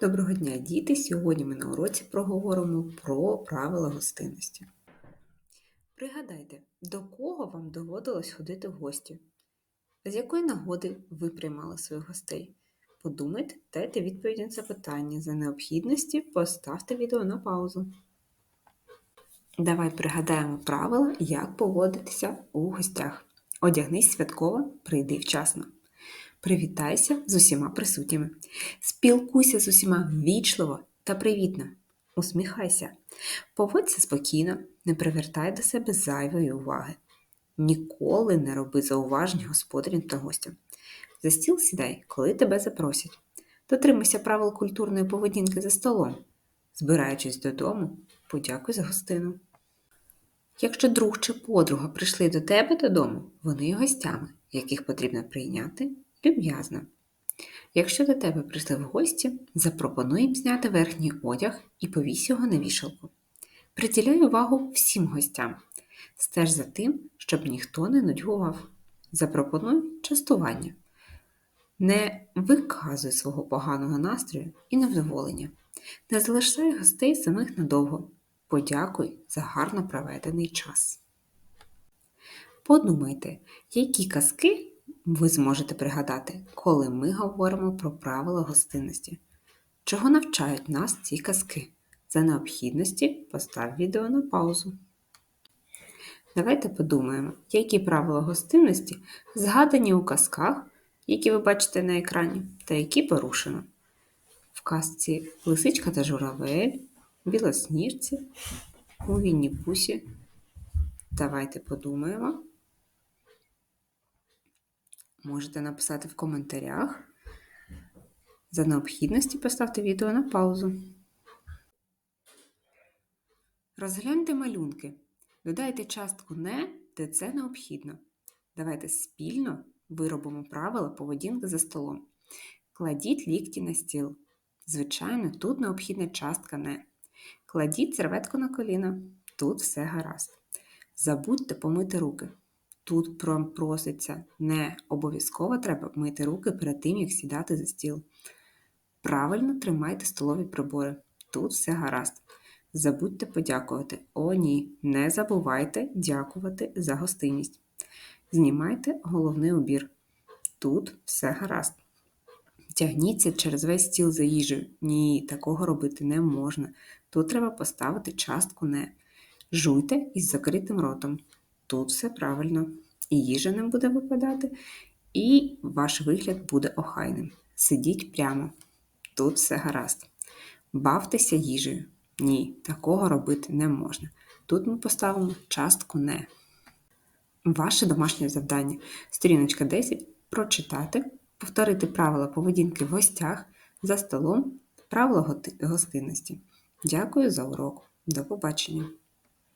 Доброго дня, діти! Сьогодні ми на уроці проговоримо про правила гостинності. Пригадайте, до кого вам доводилось ходити в гості? З якої нагоди ви приймали своїх гостей? Подумайте, дайте відповідь на це питання. За необхідності поставте відео на паузу. Давай пригадаємо правила, як поводитися у гостях. Одягнись святково, прийди вчасно. Привітайся з усіма присутніми. Спілкуйся з усіма ввічливо та привітно. Усміхайся. Поводься спокійно, не привертай до себе зайвої уваги. Ніколи не роби зауважень господарям та гостям. За стіл сідай, коли тебе запросять. Дотримуйся правил культурної поведінки за столом. Збираючись додому, подякуй за гостину. Якщо друг чи подруга прийшли до тебе додому, вони є гостями, яких потрібно прийняти люб'язно. Якщо до тебе прийшли в гості, запропонуй їм зняти верхній одяг і повісь його на вішалку. Приділяй увагу всім гостям. Стеж за тим, щоб ніхто не нудьгував. Запропонуй частування. Не виказуй свого поганого настрою і невдоволення. Не залишай гостей самих надовго. Подякуй за гарно проведений час. Подумайте, які казки ви зможете пригадати, коли ми говоримо про правила гостинності. Чого навчають нас ці казки? За необхідності постав відео на паузу. Давайте подумаємо, які правила гостинності згадані у казках, які ви бачите на екрані, та які порушено. В казці Лисичка та Журавель, Білосніжці, у Вінні Пусі. Давайте подумаємо. Можете написати в коментарях. За необхідності поставте відео на паузу. Розгляньте малюнки. Додайте частку не, де це необхідно. Давайте спільно виробимо правила поведінки за столом. Кладіть лікті на стіл. Звичайно, тут необхідна частка не. Кладіть серветку на коліна. Тут все гаразд. Забудьте помити руки. Тут проситься не обов'язково треба мити руки перед тим, як сідати за стіл. Правильно тримайте столові прибори. Тут все гаразд. Забудьте подякувати. О, ні, не забувайте дякувати за гостинність. Знімайте головний убір. Тут все гаразд. Тягніться через весь стіл за їжею. Ні, такого робити не можна. Тут треба поставити частку не. Жуйте із закритим ротом. Тут все правильно. І їжа не буде випадати, і ваш вигляд буде охайним. Сидіть прямо. Тут все гаразд. Бавтеся їжею. Ні, такого робити не можна. Тут ми поставимо частку не. Ваше домашнє завдання. Сторіночка 10. Прочитати, повторити правила поведінки в гостях за столом, правила гостинності. Дякую за урок. До побачення!